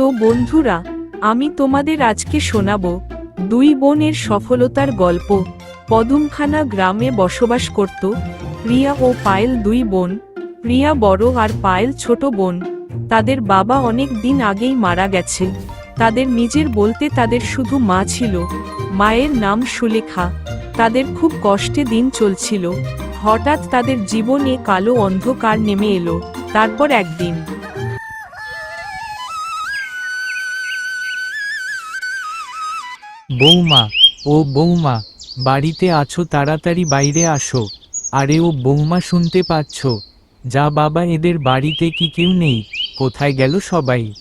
তো বন্ধুরা, আমি তোমাদের আজকে শোনাব দুই বোনের সফলতার গল্প। পদুমখানা গ্রামে বসবাস করত প্রিয়া ও পায়েল দুই বোন। প্রিয়া বড় আর পায়েল ছোট বোন। তাদের বাবা অনেক দিন আগেই মারা গেছে। তাদের নিজের বলতে তাদের শুধু মা ছিল। মায়ের নাম সুলেখা। তাদের খুব কষ্টে দিন চলছিল। হঠাৎ তাদের জীবনে কালো অন্ধকার নেমে এলো। তারপর একদিন বৌমা, ও বৌমা, বাড়িতে আছো তাড়াতাড়ি বাইরে আসো। আরে ও বৌমা শুনতে পাচ্ছ। যা বাবা, এদের বাড়িতে কি কেউ নেই? কোথায় গেল সবাই?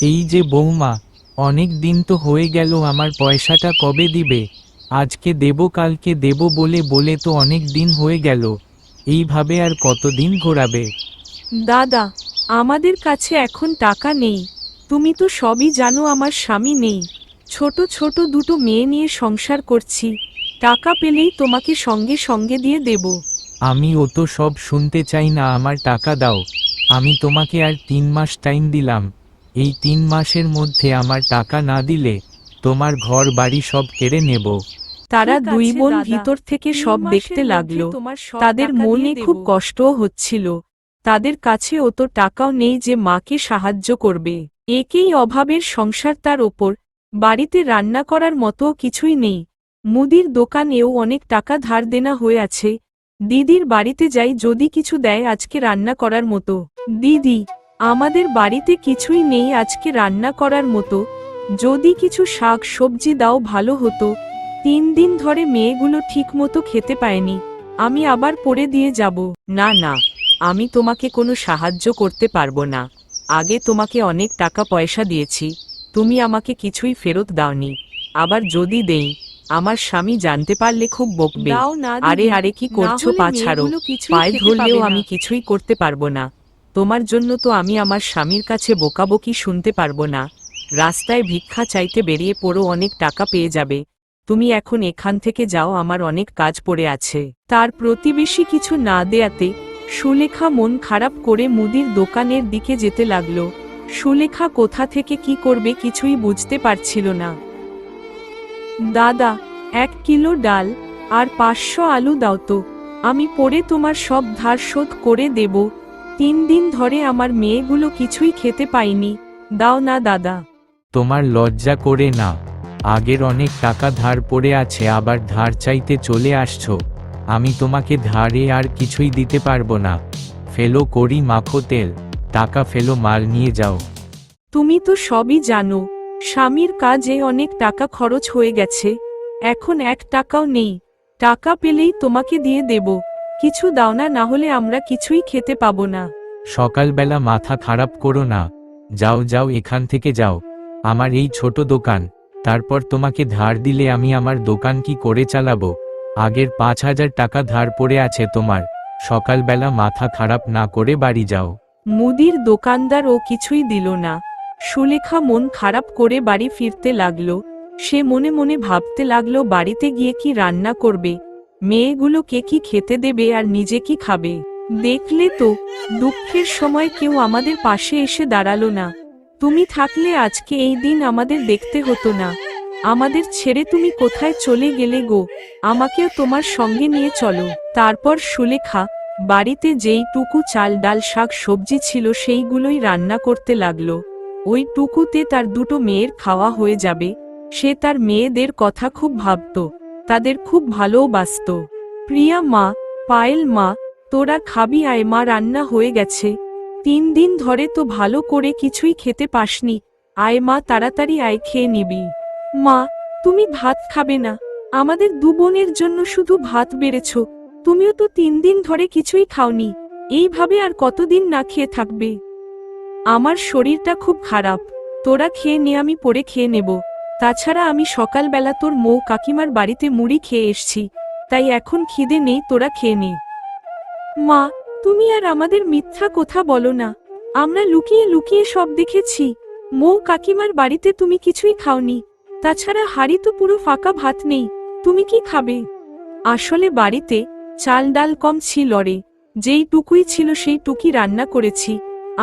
এই যে বৌমা, অনেক দিন তো হয়ে গেল, আমার পয়সাটা কবে দিবে? আজকে দেব, কালকে দেব বলে বলে তো অনেক দিন হয়ে গেল। এইভাবে আর কতদিন ঘোরাবে? দাদা, আমাদের কাছে এখন টাকা নেই। তুমি তো সবই জানো, আমার স্বামী নেই। ছোট ছোট দুটো মেয়ে নিয়ে সংসার করছি টাকা পেলেই তোমাকে সঙ্গে সঙ্গে দিয়ে দেব। আমি ও তো সব শুনতে চাই না আমার টাকা দাও। আমি তোমাকে আর তিন মাস টাইম দিলাম। এই তিন মাসের মধ্যে আমার টাকা না দিলে তোমার ঘর বাড়ি সব কেড়ে নেব। তারা দুই বোন ভিতর থেকে সব দেখতে লাগল। তোমার তাদের মনে খুব। কষ্টও হচ্ছিল। তাদের কাছে অত টাকাও নেই যে মাকে সাহায্য করবে। একেই অভাবের সংসার তার ওপর। বাড়িতে রান্না করার মতো কিছুই নেই। মুদির দোকানেও অনেক টাকা ধার দেনা হয়ে আছে। দিদির বাড়িতে যাই যদি কিছু দেয় আজকে রান্না করার মতো। দিদি, আমাদের বাড়িতে কিছুই নেই আজকে রান্না করার মতো। যদি কিছু শাক সবজি দাও ভালো হতো। তিন দিন ধরে মেয়েগুলো ঠিকমতো খেতে পায়নি। আমি আবার পড়ে দিয়ে যাব। না না, আমি তোমাকে কোনো সাহায্য করতে পারব না। আগে তোমাকে অনেক টাকা পয়সা দিয়েছি। তুমি আমাকে কিছুই ফেরত দাওনি। আবার যদি দেই আমার স্বামী জানতে পারলে খুব বকবে। আরে আরে কি করছ পা ছাড়ো পায়ে ধরলেও আমি কিছুই করতে পারব না। তোমার জন্য তো আমি আমার স্বামীর কাছে বোকাবকি শুনতে পারব না। রাস্তায় ভিক্ষা চাইতে বেরিয়ে পড়ো অনেক টাকা পেয়ে যাবে। তুমি এখন এখান থেকে যাও আমার অনেক কাজ পড়ে আছে। তার প্রতিবেশী কিছু না দেয়াতে সুলেখা মন খারাপ করে মুদির দোকানের দিকে যেতে লাগল। সুলেখা কোথা থেকে কি করবে কিছুই বুঝতে পারছিল না। দাদা, এক কিলো ডাল আর পাঁচশো আলু দাও তো, আমি পরে তোমার সব ধার শোধ করে দেব। তিন দিন ধরে আমার মেয়েগুলো কিছুই খেতে পাইনি। দাও না, দাদা। তোমার লজ্জা করে না, আগের অনেক টাকা ধার পড়ে আছে, আবার ধার চাইতে চলে আসছো। আমি তোমাকে ধারে আর কিছুই দিতে পারব না। ফেলো করি মাখো তেল। টাকা ফেলো মাল নিয়ে যাও। তুমি তো সবই জানো স্বামীর কাজে অনেক টাকা খরচ হয়ে গেছে। এখন এক টাকাও নেই। টাকা পেলেই তোমাকে দিয়ে দেব। কিছু দাও না না হলে আমরা কিছুই খেতে পাবো না। সকালবেলা মাথা খারাপ করো না। যাও যাও এখান থেকে যাও। আমার এই ছোট দোকান। তারপর তোমাকে ধার দিলে আমি আমার দোকান কি করে চালাবো? আগের পাঁচ হাজার টাকা ধার পড়ে আছে তোমার। সকালবেলা মাথা খারাপ না করে বাড়ি যাও। মুদির দোকানদার ও কিছুই দিল না। সুলেখা মন খারাপ করে বাড়ি ফিরতে লাগল। সে মনে মনে ভাবতে লাগল, বাড়িতে গিয়ে কি রান্না করবে? মেয়েগুলোকে কি খেতে দেবে আর নিজে কি খাবে? দেখলে তো, দুঃখের সময় কেউ আমাদের পাশে এসে দাঁড়াল না। তুমি থাকলে আজকে এই দিন আমাদের দেখতে হতো না। আমাদের ছেড়ে তুমি কোথায় চলে গেলে গো? আমাকেও তোমার সঙ্গে নিয়ে চলো। তারপর সুলেখা বাড়িতে যেই টুকু চাল, ডাল, শাক, সবজি ছিল সেইগুলোই রান্না করতে লাগল। ওই টুকুতে তার দুটো মেয়ের খাওয়া হয়ে যাবে। সে তার মেয়েদের কথা খুব ভাবত। তাদের খুব ভালোবাসত প্রিয়া মা, পায়েল মা, তোরা খাবি, আয় মা, রান্না হয়ে গেছে। তিন দিন ধরে তো ভালো করে কিছুই খেতে পাসনি। আয় মা, তাড়াতাড়ি আয়, খেয়ে নিবি। মা, তুমি ভাত খাবে না। আমাদের দু বোনের জন্য শুধু ভাত বেড়েছ। তুমিও তো তিন দিন ধরে কিছুই খাওনি। এইভাবে আর কতদিন না খেয়ে থাকবে? আমার শরীরটা খুব খারাপ। তোরা খেয়ে নে, আমি পরে খেয়ে নেব। তাছাড়া আমি সকালবেলা তোর মৌ কাকিমার বাড়িতে মুড়ি খেয়ে এসছি। তাই এখন খিদে নেই, তোরা খেয়ে নে। মা, তুমি আর আমাদের মিথ্যা কথা বলো না। আমরা লুকিয়ে লুকিয়ে সব দেখেছি। মৌ কাকিমার বাড়িতে তুমি কিছুই খাওনি। তাছাড়া হাড়ি তো পুরো ফাঁকা ভাত নেই। তুমি কি খাবে? আসলে বাড়িতে চাল ডাল কম ছিল রে যেই টুকুই ছিল সেই টুকি রান্না করেছি,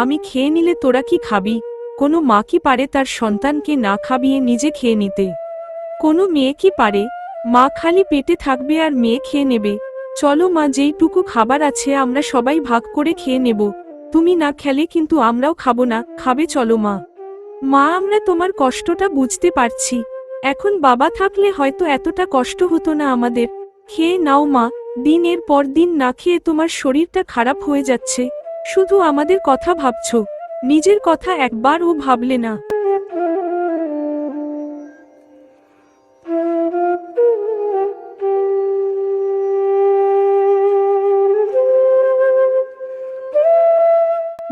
আমি খেয়ে নিলে তোরা কি খাবি? কোনো মা কি পারে তার সন্তানকে না খাবিয়ে নিজে খেয়ে নিতে? কোনো মেয়ে কি পারে? মা খালি পেটে থাকবে আর মেয়ে খেয়ে নেবে। চলো মা যেইটুকু খাবার আছে আমরা সবাই ভাগ করে খেয়ে নেব। তুমি না খেলে কিন্তু আমরাও খাব না, খাবে চলো মা। মা, আমরা তোমার কষ্টটা বুঝতে পারছি। এখন বাবা থাকলে হয়তো এতটা কষ্ট হতো না আমাদের। খেয়ে নাও মা দিনের পর দিন না খেয়ে তোমার শরীরটা খারাপ হয়ে যাচ্ছে। শুধু আমাদের কথা ভাবছ। নিজের কথা একবারও ভাবলে না।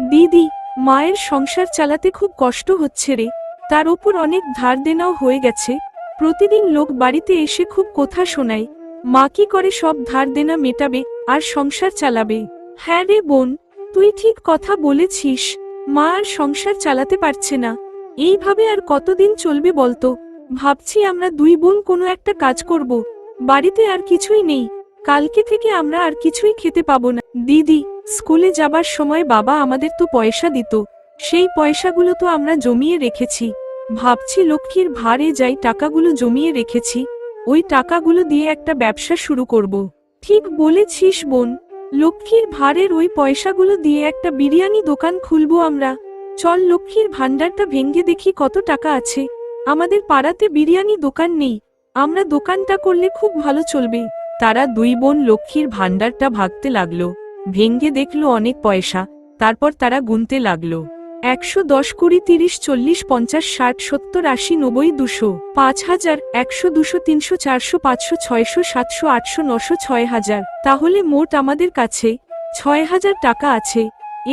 দিদি, মায়ের সংসার চালাতে খুব কষ্ট হচ্ছে রে। তার ওপর অনেক ধার দেনাও হয়ে গেছে। প্রতিদিন লোক বাড়িতে এসে খুব কথা শোনায়। মা কি করে সব ধার দেনা মেটাবে আর সংসার চালাবে? হ্যাঁ রে বোন, তুই ঠিক কথা বলেছিস। মা আর সংসার চালাতে পারছে না। এইভাবে আর কতদিন চলবে বলতো? ভাবছি আমরা দুই বোন কোনো একটা কাজ করব। বাড়িতে আর কিছুই নেই। কালকে থেকে আমরা আর কিছুই খেতে পাবো না। দিদি, স্কুলে যাবার সময় বাবা আমাদের তো পয়সা দিত। সেই পয়সাগুলো তো আমরা জমিয়ে রেখেছি। ভাবছি লক্ষ্মীর ভারে যাই টাকাগুলো জমিয়ে রেখেছি। ওই টাকাগুলো দিয়ে একটা ব্যবসা শুরু করব। ঠিক বলেছিস, বোন। লক্ষ্মীর ভারের ওই পয়সাগুলো দিয়ে একটা বিরিয়ানি দোকান খুলবো আমরা। চল লক্ষ্মীর ভান্ডারটা ভেঙ্গে দেখি কত টাকা আছে। আমাদের পাড়াতে বিরিয়ানি দোকান নেই। আমরা দোকানটা করলে খুব ভালো চলবে। তারা দুই বোন লক্ষ্মীর ভান্ডারটা ভাগতে লাগল। ভেঙ্গে দেখল অনেক পয়সা। তারপর তারা গুনতে লাগল। একশো দশ কুড়ি তিরিশ চল্লিশ পঞ্চাশ ষাট সত্তর আশি নব্বই দুশো, পাঁচ হাজার একশো দুশো তিনশো চারশো পাঁচশো ছয়শো সাতশো আটশো নশো ছয় হাজার। তাহলে মোট আমাদের কাছে ছয় হাজার টাকা আছে,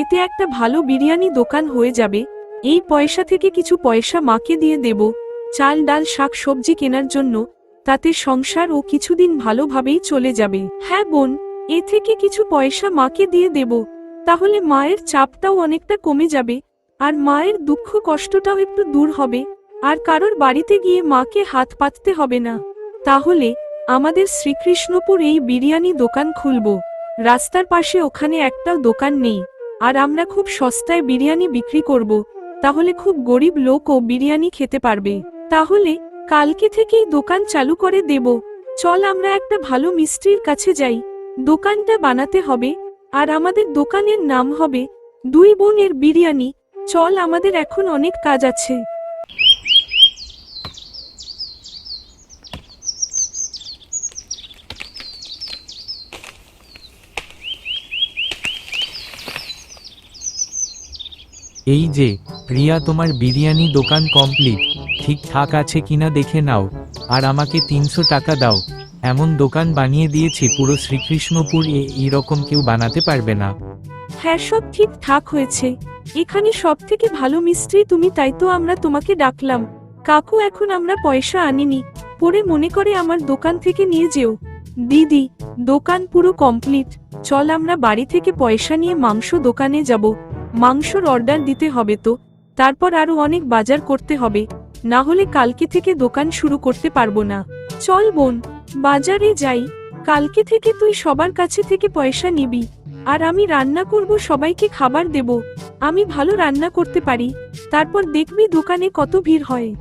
এতে একটা ভালো বিরিয়ানি দোকান হয়ে যাবে। এই পয়সা থেকে কিছু পয়সা মাকে দিয়ে দেব। চাল, ডাল, শাক, সবজি কেনার জন্য, তাতে সংসার ও কিছুদিন ভালোভাবেই চলে যাবে। হ্যাঁ বোন, এ থেকে কিছু পয়সা মাকে দিয়ে দেব। তাহলে মায়ের চাপটাও অনেকটা কমে যাবে। আর মায়ের দুঃখ কষ্টটাও একটু দূর হবে, আর কারোর বাড়িতে গিয়ে মাকে হাত পাততে হবে না। তাহলে আমাদের শ্রীকৃষ্ণপুর এই বিরিয়ানি দোকান খুলব। রাস্তার পাশে ওখানে একটাও দোকান নেই। আর আমরা খুব সস্তায় বিরিয়ানি বিক্রি করব, তাহলে খুব গরিব লোকও বিরিয়ানি খেতে পারবে। তাহলে কালকে থেকেই দোকান চালু করে দেব। চল আমরা একটা ভালো মিস্ত্রির কাছে যাই। দোকানটা বানাতে হবে, আর আমাদের দোকানের নাম হবে দুই বোনের বিরিয়ানি। চল আমাদের এখন অনেক কাজ আছে। এই যে প্রিয়া তোমার বিরিয়ানি দোকান কমপ্লিট ঠিকঠাক আছে কিনা দেখে নাও। আর আমাকে তিনশো টাকা দাও। এমন দোকান বানিয়ে দিয়েছি পুরো শ্রীকৃষ্ণপুর এ এইরকম কেউ বানাতে পারবে না। হ্যাঁ সব ঠিকঠাক হয়েছে। এখানে সব থেকে ভালো মিস্ত্রি তুমি, তাই তো আমরা তোমাকে ডাকলাম। কাকু, এখন আমরা পয়সা আনিনি। পরে মনে করে আমার দোকান থেকে নিয়ে যেও। দিদি, দোকান পুরো কমপ্লিট। চল আমরা বাড়ি থেকে পয়সা নিয়ে মাংস দোকানে যাব। মাংসর অর্ডার দিতে হবে তো। তারপর আরও অনেক বাজার করতে হবে। না হলে কালকে থেকে দোকান শুরু করতে পারব না। চল বোন, বাজারে যাই। কালকে থেকে তুই সবার কাছে থেকে পয়সা নিবি। আর আমি রান্না করব, সবাইকে খাবার দেব। আমি ভালো রান্না করতে পারি। তারপর দেখবি দোকানে কত ভিড় হয়।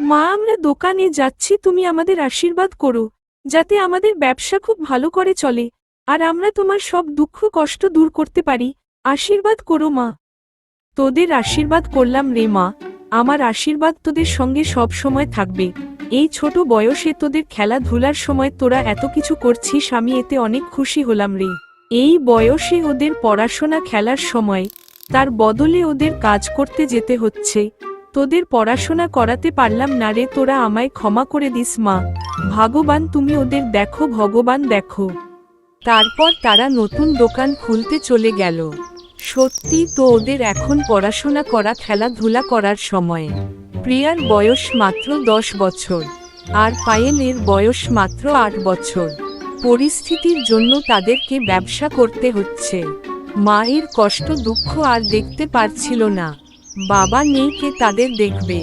মা, আমরা দোকানে যাচ্ছি, তুমি আমাদের আশীর্বাদ করো, যাতে আমাদের ব্যবসা খুব ভালো করে চলে। আর আমরা তোমার সব দুঃখ, কষ্ট দূর করতে পারি। আশীর্বাদ করো মা। তোদের আশীর্বাদ করলাম রে মা। আমার আশীর্বাদ তোদের সঙ্গে সব সময় থাকবে। এই ছোট বয়সে তোদের খেলাধুলার সময় তোরা এত কিছু করছিস, আমি এতে অনেক খুশি হলাম রে। এই বয়সে ওদের পড়াশোনা খেলার সময়, তার বদলে ওদের কাজ করতে যেতে হচ্ছে। তোদের পড়াশোনা করাতে পারলাম না রে, তোরা আমায় ক্ষমা করে দিস মা। ভগবান, তুমি ওদের দেখো, ভগবান দেখো। তারপর তারা নতুন দোকান খুলতে চলে গেল। সত্যি তো ওদের এখন পড়াশোনা করা, খেলাধুলা করার সময়। প্রিয়ার বয়স মাত্র দশ বছর, আর পায়েলের বয়স মাত্র আট বছর। পরিস্থিতির জন্য তাদেরকে ব্যবসা করতে হচ্ছে। মায়ের কষ্ট, দুঃখ আর দেখতে পারছিল না। বাবা নেই কে তাদের দেখবে।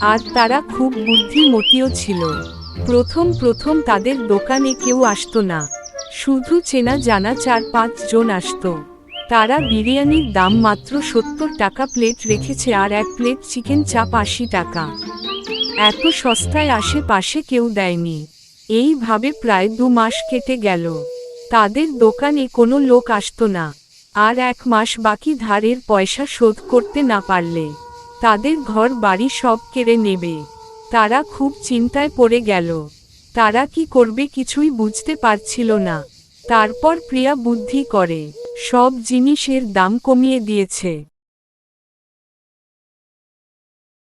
আর তারা খুব বুদ্ধিমতীও ছিল। প্রথম প্রথম তাদের দোকানে কেউ আসতো না। শুধু চেনা জানা চার পাঁচ জন আসতো। তারা বিরিয়ানির দাম মাত্র সত্তর টাকা প্লেট রেখেছে আর এক প্লেট চিকেন চাপ আশি টাকা। এত সস্তায় আশেপাশে কেউ দেয়নি। এইভাবে প্রায় দু মাস কেটে গেল। তাদের দোকানে কোনো লোক আসতো না। আর এক মাস বাকি ধারের পয়সা শোধ করতে না পারলে। তাদের ঘর বাড়ি সব কেড়ে নেবে। তারা খুব চিন্তায় পড়ে গেল। তারা কি করবে কিছুই বুঝতে পারছিল না। তারপর প্রিয়া বুদ্ধি করে। সব জিনিসের দাম কমিয়ে দিয়েছে।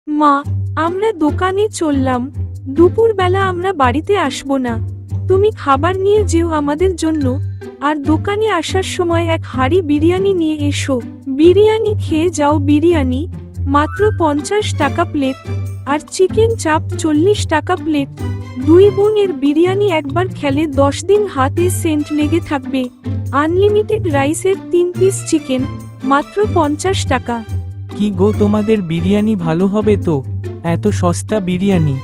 মা, আমরা দোকানে চললাম। দুপুরবেলা আমরা বাড়িতে আসব না। তুমি খাবার নিয়ে যেও আমাদের জন্য। আর দোকানে আসার সময় এক হাঁড়ি বিরিয়ানি নিয়ে এসো। বিরিয়ানি খেয়ে যাও বিরিয়ানি। মাত্র পঞ্চাশ টাকা প্লেট। আর চিকেন চাপ চল্লিশ টাকা প্লেট। দুই বোনের বিরিয়ানি একবার খেলে দশ দিন হাতে সেন্ট লেগে থাকবে। আনলিমিটেড রাইসের তিন পিস চিকেন মাত্র পঞ্চাশ টাকা। কি গো তোমাদের বিরিয়ানি ভালো হবে তো? এত সস্তা বিরিয়ানি।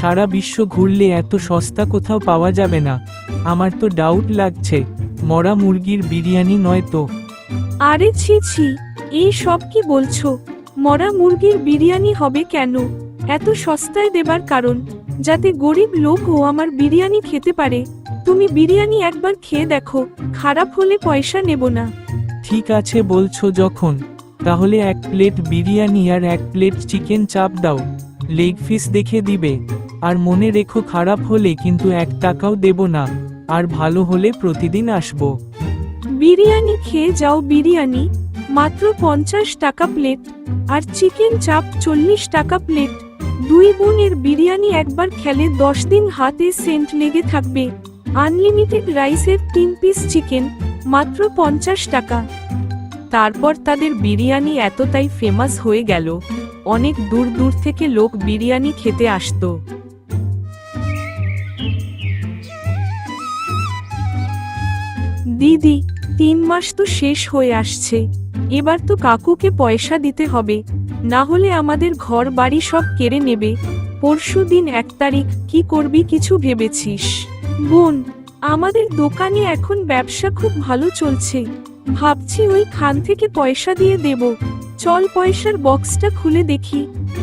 সারা বিশ্ব ঘুরলে এত সস্তা কোথাও পাওয়া যাবে না। আমার তো ডাউট লাগছে মরা মুরগির বিরিয়ানি নয় তো? আরে ছি ছি এই সব কি বলছো? মরা মুরগির বিরিয়ানি হবে কেন? এত সস্তায় দেবার কারণ। যাতে গরিব লোকও আমার বিরিয়ানি খেতে পারে। তুমি বিরিয়ানি একবার খেয়ে দেখো খারাপ হলে পয়সা নেব না। ঠিক আছে বলছো যখন তাহলে এক প্লেট বিরিয়ানি আর এক প্লেট চিকেন চাপ দাও লেগ পিস দেখে দিবে। আর মনে রেখো খারাপ হলে কিন্তু এক টাকাও দেব না আর ভালো হলে প্রতিদিন আসব। বিরিয়ানি খেয়ে যাও বিরিয়ানি মাত্র পঞ্চাশ টাকা প্লেট আর চিকেন চাপ চল্লিশ টাকা প্লেট। দুই বোনের বিরিয়ানি একবার খেলে দশ দিন হাতে সেন্ট লেগে থাকবে। আনলিমিটেড রাইসের তিন পিস চিকেন, মাত্র পঞ্চাশ টাকা। তারপর তাদের বিরিয়ানি এতটাই ফেমাস হয়ে গেল। অনেক দূর দূর থেকে লোক বিরিয়ানি খেতে আসতো। দিদি তিন মাস তো শেষ হয়ে আসছে। এবার তো কাকুকে পয়সা দিতে হবে, না হলে আমাদের ঘর বাড়ি সব কেড়ে নেবে। পরশু দিন এক তারিখ, কি করবি কিছু ভেবেছিস? বোন, আমাদের দোকানে এখন ব্যবসা খুব ভালো চলছে। ভাবছি ওই খান থেকে পয়সা দিয়ে দেব। চল পয়সার বক্সটা খুলে দেখি,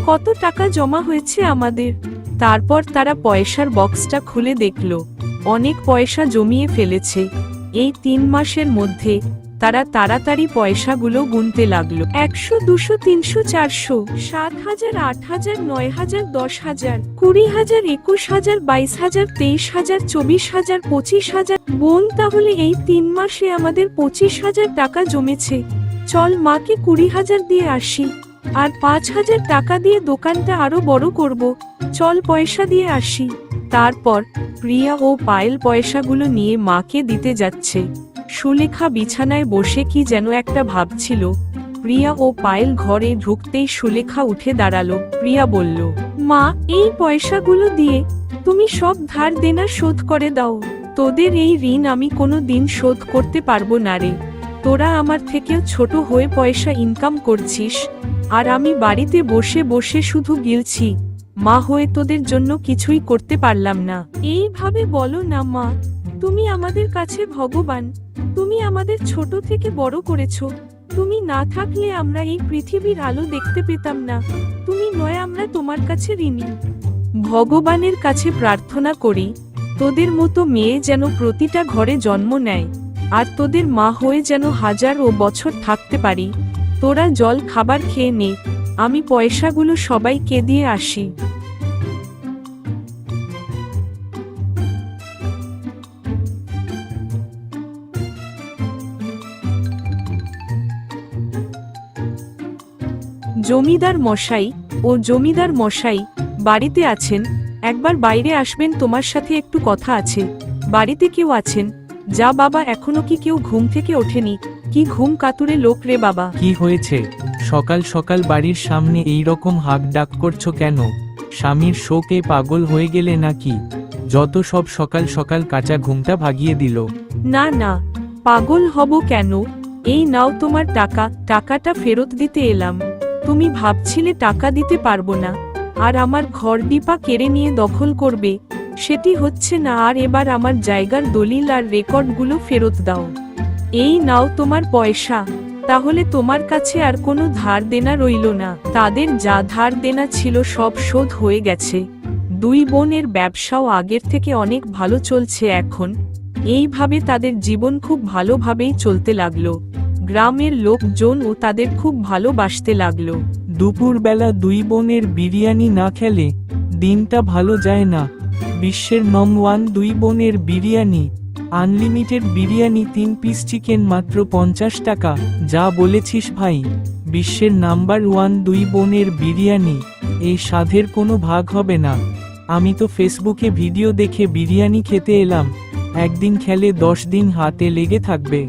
কত টাকা জমা হয়েছে আমাদের। তারপর তারা পয়সার বক্সটা খুলে দেখল, অনেক পয়সা জমিয়ে ফেলেছে। এই তিন মাসের মধ্যে তারা তাড়াতাড়ি পয়সাগুলো গুনতে লাগল। একশো, দুশো, তিনশো, চারশো, সাত হাজার, আট হাজার, নয় হাজার, দশ হাজার, কুড়ি হাজার, একুশ হাজার, বাইশ হাজার, তেইশ হাজার, চব্বিশ হাজার, পঁচিশ হাজার। বোন, তাহলে এই তিন মাসে আমাদের পঁচিশ হাজার টাকা জমেছে। চল মাকে কুড়ি হাজার দিয়ে আসি। আর পাঁচ হাজার টাকা দিয়ে দোকানটা আরও বড় করব। চল পয়সা দিয়ে আসি। তারপর প্রিয়া ও পায়েল পয়সাগুলো নিয়ে মাকে দিতে যাচ্ছে। সুলেখা বিছানায় বসে কি যেন একটা ভাবছিল। প্রিয়া ও পায়েল ঘরে ঢুকতেই সুলেখা উঠে দাঁড়াল। প্রিয়া বলল, মা, এই পয়সাগুলো দিয়ে তুমি সব ধার দেনা শোধ করে দাও। তোদের এই ঋণ আমি কোনো দিন শোধ করতে পারব না রে। তোরা আমার থেকেও ছোট হয়ে পয়সা ইনকাম করছিস। আর আমি বাড়িতে বসে বসে শুধু গিলছি। মা হয়ে তোদের জন্য কিছুই করতে পারলাম না। এইভাবে বলো না, মা। তুমি আমাদের কাছে ভগবান। তুমি আমাদের ছোট থেকে বড় করেছ। তুমি না থাকলে আমরা এই পৃথিবীর আলো দেখতে পেতাম না। তুমি নয়, আমরা তোমার কাছে ঋণী। ভগবানের কাছে প্রার্থনা করি, তোদের মতো মেয়ে যেন প্রতিটা ঘরে জন্ম নেয়, আর তোদের মা হয়ে যেন হাজার ও বছর থাকতে পারি। তোরা জল খাবার খেয়ে নে, আমি পয়সাগুলো সবাইকে দিয়ে আসি। জমিদার মশাই ও জমিদার মশাই বাড়িতে আছেন একবার বাইরে আসবেন তোমার সাথে একটু কথা আছে। বাড়িতে কেউ আছেন? যা বাবা এখনও কি কেউ ঘুম থেকে ওঠেনি? কি ঘুম কাতুরে লোক রে বাবা। কি হয়েছে? সকাল সকাল বাড়ির সামনে এই রকম হাক ডাক করছ কেন? স্বামীর শোকে পাগল হয়ে গেলে নাকি? যত সব সকাল সকাল কাঁচা ঘুমটা ভাগিয়ে দিল। না না পাগল হব কেন? এই নাও তোমার টাকা টাকাটা ফেরত দিতে এলাম। তুমি ভাবছিলে টাকা দিতে পারব না, আর আমার ঘর ডিপা কেড়ে নিয়ে দখল করবে, সেটি হচ্ছে না, আর এবার আমার জায়গার দলিল আর রেকর্ডগুলো ফেরত দাও। এই নাও তোমার পয়সা, তাহলে তোমার কাছে আর কোনো ধার দেনা রইল না, তাদের যা ধার দেনা ছিল সব শোধ হয়ে গেছে। দুই বোনের ব্যবসাও আগের থেকে অনেক ভালো চলছে এখন, এইভাবে তাদের জীবন খুব ভালোভাবেই চলতে লাগল। গ্রামের লোকজনও তাদের খুব ভালোবাসতে লাগল। দুপুরবেলা দুই বোনের বিরিয়ানি না খেলে দিনটা ভালো যায় না। বিশ্বের নম ওয়ান দুই বোনের বিরিয়ানি আনলিমিটেড বিরিয়ানি তিন পিস চিকেন মাত্র পঞ্চাশ টাকা, যা বলেছিস ভাই। বিশ্বের নাম্বার ওয়ান দুই বোনের বিরিয়ানি, এই স্বাদের কোনো ভাগ হবে না। আমি তো ফেসবুকে ভিডিও দেখে বিরিয়ানি খেতে এলাম। একদিন খেলে দশ দিন হাতে লেগে থাকবে।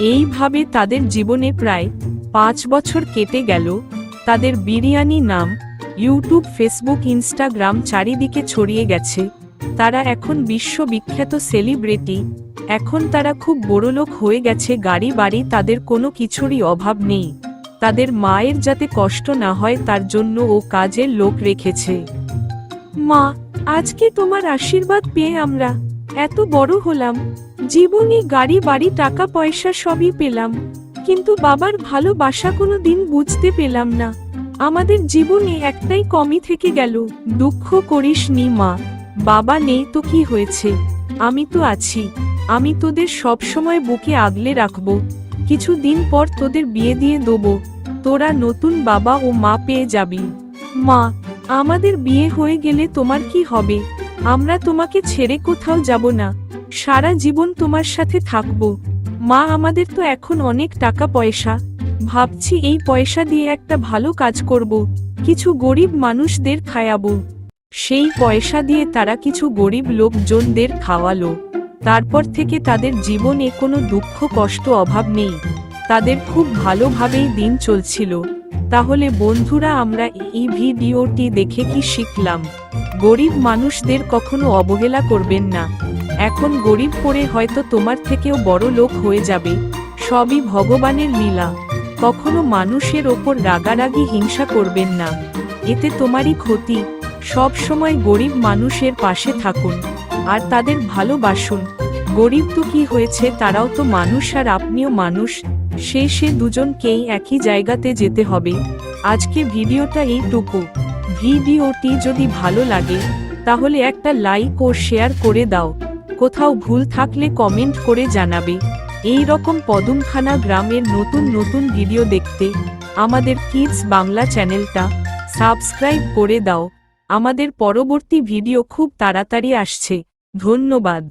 এইভাবে তাদের জীবনে প্রায় পাঁচ বছর কেটে গেল। তাদের বিরিয়ানি নাম, ইউটিউব, ফেসবুক, ইনস্টাগ্রাম চারিদিকে ছড়িয়ে গেছে। তারা এখন বিশ্ববিখ্যাত সেলিব্রিটি। এখন তারা খুব বড়লোক হয়ে গেছে, গাড়ি বাড়ি তাদের কোনো কিছুরই অভাব নেই। তাদের মায়ের যাতে কষ্ট না হয় তার জন্য ও কাজের লোক রেখেছে। মা, আজকে তোমার আশীর্বাদ পেয়ে আমরা এত বড় হলাম। জীবনে গাড়ি, বাড়ি, টাকা, পয়সা সবই পেলাম। কিন্তু বাবার ভালোবাসা কোনো দিন বুঝতে পেলাম না। আমাদের জীবনে একটাই কমই থেকে গেল, দুঃখ করিস নি মা। বাবা নেই তো কি হয়েছে? আমি তো আছি। আমি তোদের সব সময় বুকে আগলে রাখব। কিছু দিন পর তোদের বিয়ে দিয়ে দেবো। তোরা নতুন বাবা ও মা পেয়ে যাবি। মা, আমাদের বিয়ে হয়ে গেলে তোমার কি হবে? আমরা তোমাকে ছেড়ে কোথাও যাব না। সারা জীবন তোমার সাথে থাকব। মা, আমাদের তো এখন অনেক টাকা পয়সা। ভাবছি এই পয়সা দিয়ে একটা ভালো কাজ করব, কিছু গরিব মানুষদের খায়াবো সেই পয়সা দিয়ে তারা কিছু গরিব লোকজনদের খাওয়ালো। তারপর থেকে তাদের জীবনে কোনো দুঃখ, কষ্ট, অভাব নেই। তাদের খুব ভালোভাবেই দিন চলছিল। তাহলে বন্ধুরা, আমরা এই ভিডিওটি দেখে কি শিখলাম? গরিব মানুষদের কখনো অবহেলা করবেন না। এখন গরিব পড়ে হয়তো তোমার থেকেও বড় লোক হয়ে যাবে। সবই ভগবানের লীলা। কখনো মানুষের ওপর রাগারাগি হিংসা করবেন না। এতে তোমারই ক্ষতি। সব সময় গরিব মানুষের পাশে থাকুন। আর তাদের ভালোবাসুন। গরিব তো কি হয়েছে তারাও তো মানুষ আর আপনিও মানুষ। সে সে দুজনকেই একই জায়গাতে যেতে হবে। আজকে ভিডিওটা এইটুকু। ভিডিওটি যদি ভালো লাগে, তাহলে একটা লাইক ও শেয়ার করে দাও। কোথাও ভুল থাকলে কমেন্ট করে জানাবে। এই রকম পদুমখানা গ্রামের নতুন নতুন ভিডিও দেখতে আমাদের কিডস বাংলা চ্যানেলটা সাবস্ক্রাইব করে দাও। আমাদের পরবর্তী ভিডিও খুব তাড়াতাড়ি আসছে। ধন্যবাদ।